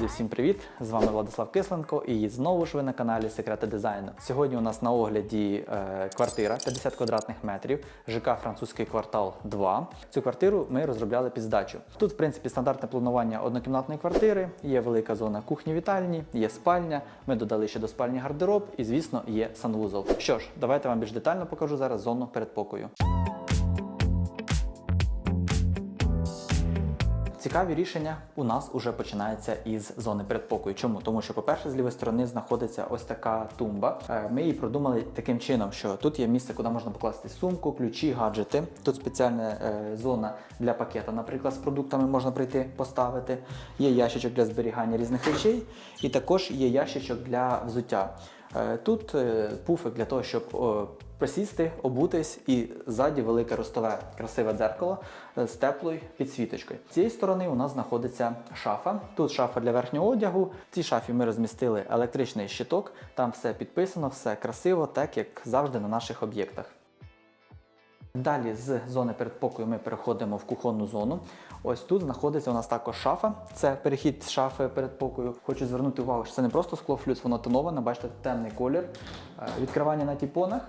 всім привіт! З вами Владислав Кисленко і знову ж ви на каналі Секрети дизайну. Сьогодні у нас на огляді е, квартира 50 квадратних метрів, ЖК Французький квартал 2. Цю квартиру ми розробляли під здачу. Тут, в принципі, стандартне планування однокімнатної квартири, є велика зона кухні-вітальні, є спальня. Ми додали ще до спальні гардероб і, звісно, є санвузол. Що ж, давайте вам більш детально покажу зараз зону передпокою. Цікаві рішення у нас уже починається із зони передпокою. Чому? Тому що, по-перше, з лівої сторони знаходиться ось така тумба. Е, Ми її продумали таким чином, що тут є місце, куди можна покласти сумку, ключі, гаджети. Тут спеціальна е, зона для пакета, наприклад, з продуктами можна прийти поставити. Є ящичок для зберігання різних речей, і також є ящичок для взуття. Е, Тут пуфик для того, щоб о, присісти, обутись, і ззаді велике ростове красиве дзеркало з теплою підсвіточкою. З цієї сторони у нас знаходиться шафа. Тут шафа для верхнього одягу. В цій шафі ми розмістили електричний щиток. Там все підписано, все красиво, так як завжди на наших об'єктах. Далі з зони передпокою ми переходимо в кухонну зону. Ось тут знаходиться у нас також шафа. Це перехід з шафи передпокою. Хочу звернути увагу, що це не просто скло флюс, воно тоноване, бачите, темний колір. Е, Відкривання на тіпонах.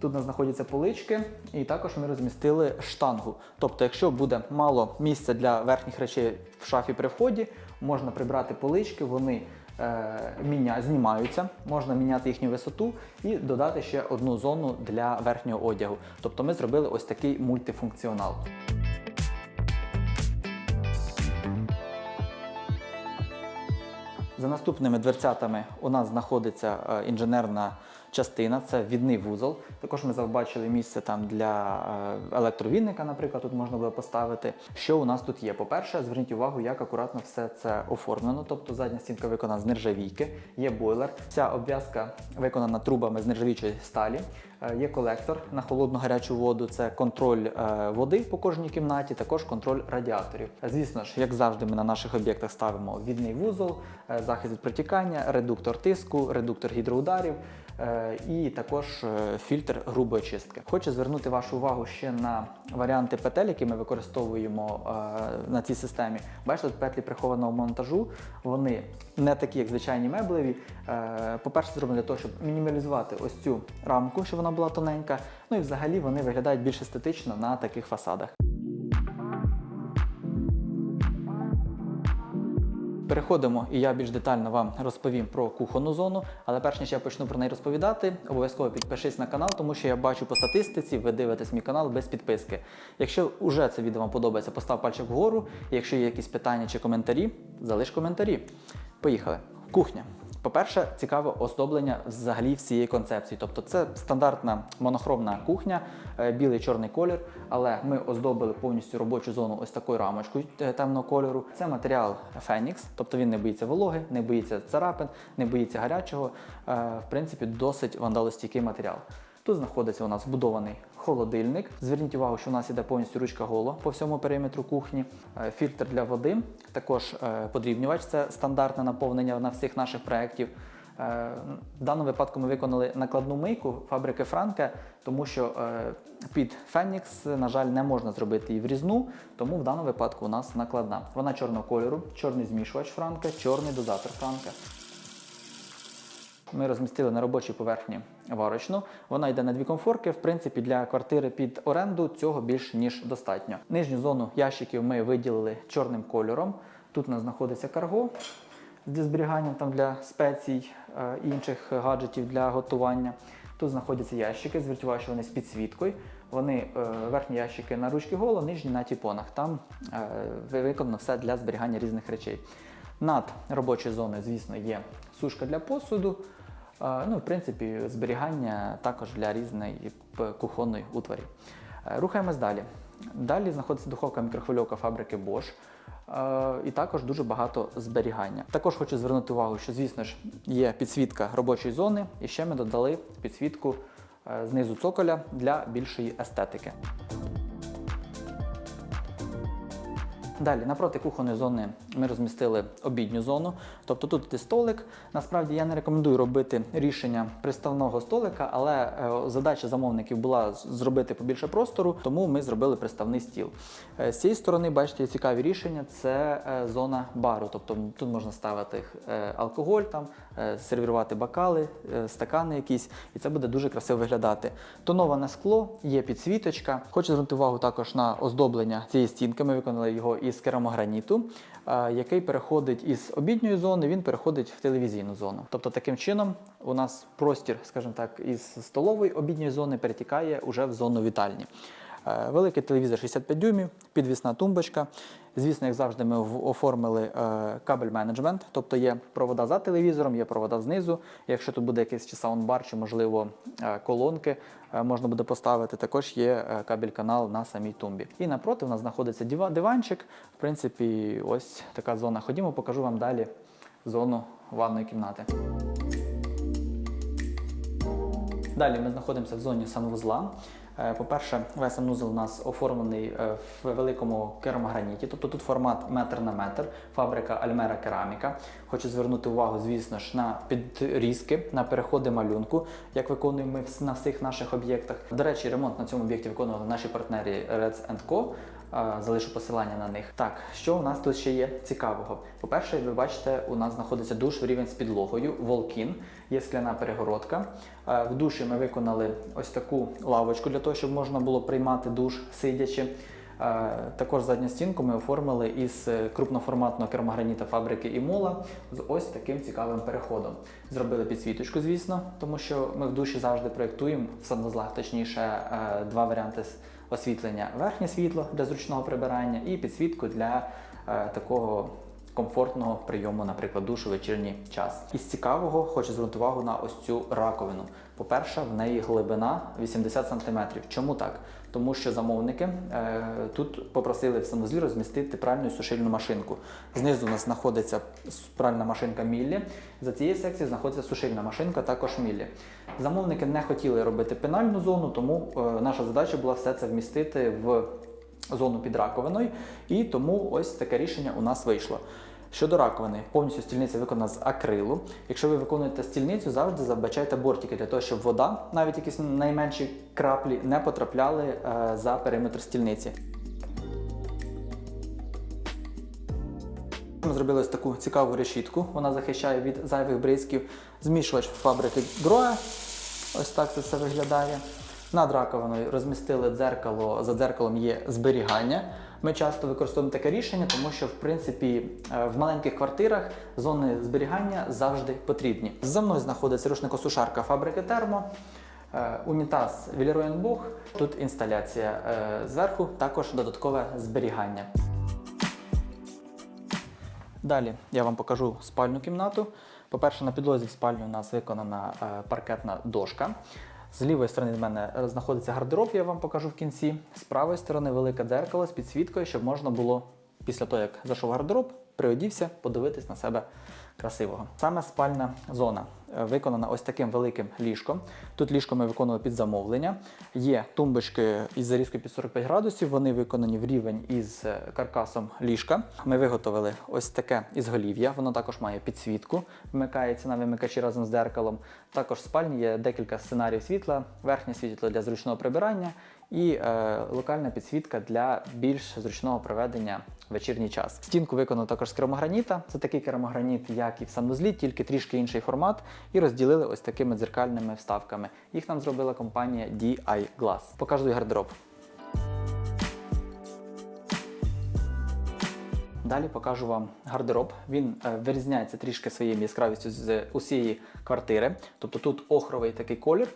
Тут у нас знаходяться полички, і також ми розмістили штангу. Тобто, якщо буде мало місця для верхніх речей в шафі при вході, можна прибрати полички, вони е, міня, знімаються, можна міняти їхню висоту і додати ще одну зону для верхнього одягу. Тобто ми зробили ось такий мультифункціонал. За наступними дверцятами у нас знаходиться е, інженерна частина, це відний вузол. Також ми завбачили місце там для е, електровінника, наприклад, тут можна було поставити. Що у нас тут є? По-перше, зверніть увагу, як акуратно все це оформлено. Тобто задня стінка виконана з нержавійки, є бойлер. Ця обв'язка виконана трубами з нержавічої сталі. Е, Є колектор на холодну гарячу воду, це контроль е, води по кожній кімнаті, також контроль радіаторів. Звісно ж, як завжди, ми на наших об'єктах ставимо відний вузол, захист від протікання, редуктор тиску, редуктор гідроударів і також е, фільтр грубої чистки. Хочу звернути вашу увагу ще на варіанти петель, які ми використовуємо е, на цій системі. Бачите, петлі прихованого монтажу, вони не такі, як звичайні меблеві. Е, По-перше, зроблені для того, щоб мінімалізувати ось цю рамку, щоб вона була тоненька. Ну і взагалі вони виглядають більш естетично на таких фасадах. Переходимо, і я більш детально вам розповім про кухонну зону. Але перш ніж я почну про неї розповідати, обов'язково підпишись на канал, тому що я бачу по статистиці, ви дивитесь мій канал без підписки. Якщо вже це відео вам подобається, постав пальчик вгору. Якщо є якісь питання чи коментарі, залиш коментарі. Поїхали. Кухня. По-перше, цікаве оздоблення взагалі всієї концепції. Тобто це стандартна монохромна кухня, е, білий чорний колір, але ми оздобили повністю робочу зону ось такою рамочкою е, темного кольору. Це матеріал Фенікс, тобто він не боїться вологи, не боїться царапин, не боїться гарячого. Е, В принципі, досить вандалостійкий матеріал. Тут знаходиться у нас вбудований холодильник. Зверніть увагу, що у нас іде повністю ручка голо по всьому периметру кухні, Е, фільтр для води, також е, подрібнювач це стандартне наповнення на всіх наших проєктів. Е, В даному випадку ми виконали накладну мийку фабрики Франке, тому що під Фенікс, на жаль, не можна зробити її врізну, тому в даному випадку у нас накладна. Вона чорного кольору, чорний змішувач Франке, чорний дозатор Франке. Ми розмістили на робочій поверхні варочну. Вона йде на дві комфорки. В принципі, для квартири під оренду цього більш ніж достатньо. Нижню зону ящиків ми виділили чорним кольором. Тут у нас знаходиться карго зі зберіганням там для спецій е, і інших гаджетів для готування. Тут знаходяться ящики, зверніть увагу, що вони з підсвіткою. Вони е, верхні ящики на ручки голо, нижні на тіпонах. Там е, виконано все для зберігання різних речей. Над робочою зоною, звісно, є сушка для посуду. Ну, в принципі, зберігання також для різної кухонної утварі. Е, Рухаємось далі. Далі знаходиться духовка мікрохвильовка фабрики Bosch. Е, І також дуже багато зберігання. Також хочу звернути увагу, що, звісно ж, є підсвітка робочої зони, і ще ми додали підсвітку е, знизу цоколя для більшої естетики. Далі, напроти кухонної зони ми розмістили обідню зону. Тобто тут іде столик. Насправді я не рекомендую робити рішення приставного столика, але е, задача замовників була зробити побільше простору, тому ми зробили приставний стіл. Е, З цієї сторони, бачите, цікаві рішення це е, зона бару. Тобто тут можна ставити алкоголь, там, сервірувати бокали, стакани якісь, і це буде дуже красиво виглядати. Тоноване скло, є підсвіточка. Хочу звернути увагу також на оздоблення цієї стінки. Ми виконали його із керамограніту, який переходить із обідньої зони, він переходить в телевізійну зону. Тобто таким чином у нас простір, скажімо так, із столової обідньої зони перетікає уже в зону вітальні. Е, Великий телевізор 65 дюймів, підвісна тумбочка. Звісно, як завжди, ми оформили е, кабель менеджмент, тобто є провода за телевізором, є провода знизу. Якщо тут буде якийсь чи саундбар, чи можливо е, колонки, можна буде поставити. Також є кабель-канал на самій тумбі. І напроти у нас знаходиться диванчик. В принципі, ось така зона. Ходімо, покажу вам далі зону ванної кімнати. Далі ми знаходимося в зоні санвузла. Е, По-перше, весь санвузол у нас оформлений е, в великому керамограніті, тобто тут формат метр на метр, фабрика Альмера Кераміка. Хочу звернути увагу, звісно ж, на підрізки, на переходи малюнку, як виконуємо ми на всіх наших об'єктах. До речі, ремонт на цьому об'єкті виконували наші партнери Reds Co. Залишу посилання на них. Так, що у нас тут ще є цікавого? По-перше, ви бачите, у нас знаходиться душ в рівень з підлогою, волкін, є скляна перегородка. В душі ми виконали ось таку лавочку для того, щоб можна було приймати душ сидячи. Також задню стінку ми оформили із е, крупноформатного керамограніта фабрики Імола з ось таким цікавим переходом. Зробили підсвіточку, звісно, тому що ми в душі завжди проєктуємо в санвузлах, точніше, е, два варіанти освітлення: верхнє світло для зручного прибирання і підсвітку для е, такого комфортного прийому, наприклад, душу вечірній час. Із цікавого хочу звернути увагу на ось цю раковину. По-перше, в неї глибина 80 см. Чому так? Тому що замовники е, тут попросили в санвузлі розмістити пральну сушильну машинку. Знизу у нас знаходиться пральна машинка Міллі. За цією секцією знаходиться сушильна машинка, також Міллі. Замовники не хотіли робити пенальну зону, тому е, наша задача була все це вмістити в зону під раковиною, і тому ось таке рішення у нас вийшло. Щодо раковини, повністю стільниця виконана з акрилу. Якщо ви виконуєте стільницю, завжди забачайте бортики для того, щоб вода, навіть якісь найменші краплі, не потрапляли е, за периметр стільниці. Ми зробили ось таку цікаву решітку. Вона захищає від зайвих бризків. Змішувач фабрики Гроя. Ось так це все виглядає. Над раковиною розмістили дзеркало. За дзеркалом є зберігання. Ми часто використовуємо таке рішення, тому що в принципі е, в маленьких квартирах зони зберігання завжди потрібні. За мною знаходиться рушникосушарка фабрики Термо. Е, Унітаз Вільроєнбух. Тут інсталяція е, зверху, також додаткове зберігання. Далі я вам покажу спальну кімнату. По-перше, на підлозі в спальні у нас виконана паркетна дошка. З лівої сторони в мене знаходиться гардероб, я вам покажу в кінці. З правої сторони велике дзеркало з підсвіткою, щоб можна було після того, як зайшов в гардероб, приодівся, подивитись на себе красивого. Саме спальна зона виконана ось таким великим ліжком. Тут ліжко ми виконували під замовлення. Є тумбочки із зарізкою під 45 градусів. Вони виконані в рівень із е, каркасом ліжка. Ми виготовили ось таке ізголів'я. Воно також має підсвітку, вмикається на вимикачі разом з дзеркалом. Також в спальні є декілька сценаріїв світла, верхнє світло для зручного прибирання і е, локальна підсвітка для більш зручного проведення вечірній час. Стінку виконано також з керамограніта. Це такий керамограніт, як і в санвузлі, тільки трішки інший формат. І розділили ось такими дзеркальними вставками. Їх нам зробила компанія DI Glass. Показую гардероб. Далі покажу вам гардероб. Він е, вирізняється трішки своєю яскравістю з усієї квартири. Тобто тут охровий такий колір.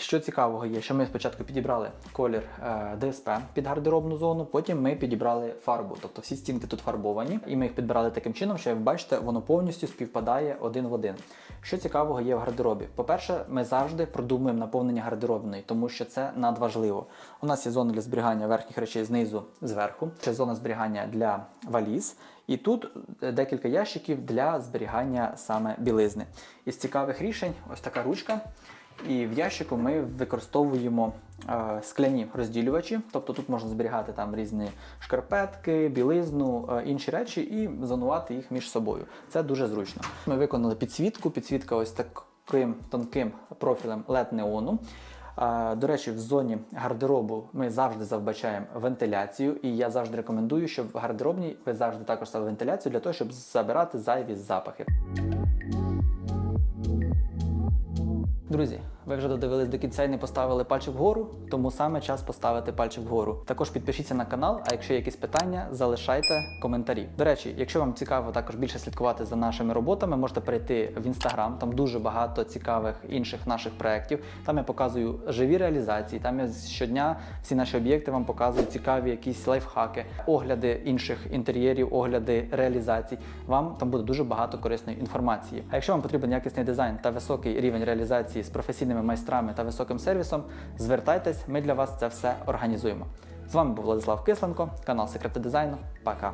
Що цікавого є, що ми спочатку підібрали колір е, ДСП під гардеробну зону, потім ми підібрали фарбу. Тобто всі стінки тут фарбовані, і ми їх підбирали таким чином, що як бачите, воно повністю співпадає один в один. Що цікавого є в гардеробі? По-перше, ми завжди продумуємо наповнення гардеробної, тому що це надважливо. У нас є зона для зберігання верхніх речей знизу, зверху, це зона зберігання для валіз. І тут е, декілька ящиків для зберігання саме білизни. Із цікавих рішень ось така ручка. І в ящику ми використовуємо е, скляні розділювачі, тобто тут можна зберігати там різні шкарпетки, білизну, е, інші речі і зонувати їх між собою. Це дуже зручно. Ми виконали підсвітку. Підсвітка ось таким тонким профілем LED неону. Е, До речі, в зоні гардеробу ми завжди завбачаємо вентиляцію, і я завжди рекомендую, щоб в гардеробній ви завжди також ставили вентиляцію для того, щоб забирати зайві запахи. Друзі, ви вже додивились до кінця і не поставили пальчик вгору, тому саме час поставити пальчик вгору. Також підпишіться на канал, а якщо є якісь питання, залишайте коментарі. До речі, якщо вам цікаво також більше слідкувати за нашими роботами, можете перейти в інстаграм, там дуже багато цікавих інших наших проєктів. Там я показую живі реалізації, там я щодня всі наші об'єкти вам показую цікаві якісь лайфхаки, огляди інших інтер'єрів, огляди реалізацій. Вам там буде дуже багато корисної інформації. А якщо вам потрібен якісний дизайн та високий рівень реалізації з професійними майстрами та високим сервісом, звертайтесь, ми для вас це все організуємо. З вами був Владислав Кисленко, канал Секрети дизайну. Пока.